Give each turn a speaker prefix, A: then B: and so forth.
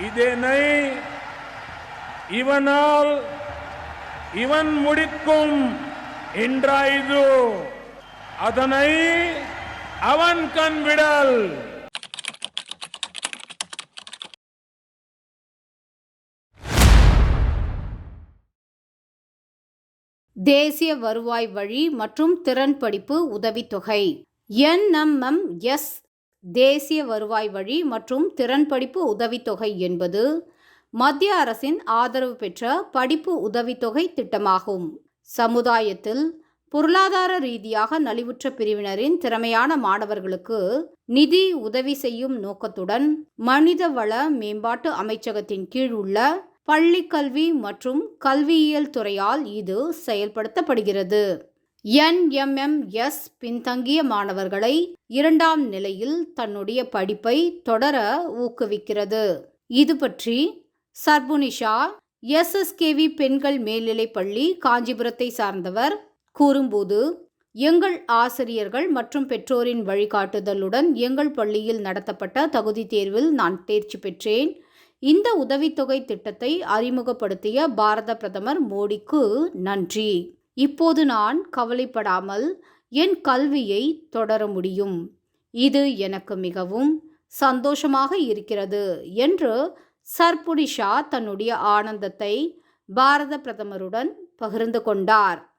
A: இதனை இவனால் இவன் முடிக்கும் என்றாய்து? அதனை அவன் கண்விடல்
B: தேசிய வருவாய் வழி மற்றும் திறன் படிப்பு உதவித்தொகை. என்எம்எம்எஸ் தேசிய வருவாய் வழி மற்றும் திறன் படிப்பு உதவித்தொகை என்பது மத்திய அரசின் ஆதரவு பெற்ற படிப்பு உதவித்தொகை திட்டமாகும். சமுதாயத்தில் பொருளாதார ரீதியாக நலிவுற்ற பிரிவினரின் திறமையான மாணவர்களுக்கு நிதி உதவி செய்யும் நோக்கத்துடன் மனிதவள மேம்பாட்டு அமைச்சகத்தின் கீழ் உள்ள பள்ளிக்கல்வி மற்றும் கல்வியியல் துறையால் இது செயல்படுத்தப்படுகிறது. என்எம்எம்எஸ் பின்தங்கிய மாணவர்களை இரண்டாம் நிலையில் தன்னுடைய படிப்பை தொடர ஊக்குவிக்கிறது. இது பற்றி சர்புனிஷா எஸ்எஸ்கேவி பெண்கள் மேல்நிலைப் பள்ளி காஞ்சிபுரத்தை சார்ந்தவர் கூறும்போது எங்கள் ஆசிரியர்கள் மற்றும் பெற்றோரின் வழிகாட்டுதலுடன் எங்கள் பள்ளியில் நடத்தப்பட்ட தகுதி தேர்வில் நான் தேர்ச்சி பெற்றேன். இந்த உதவித்தொகை திட்டத்தை அறிமுகப்படுத்திய பாரத பிரதமர் மோடிக்கு நன்றி. இப்போது நான் கவலைப்படாமல் என் கல்வியை தொடர முடியும். இது எனக்கு மிகவும் சந்தோஷமாக இருக்கிறது என்று சர்புடிஷா தன்னுடைய ஆனந்தத்தை பாரத பிரதமருடன் பகிர்ந்து கொண்டார்.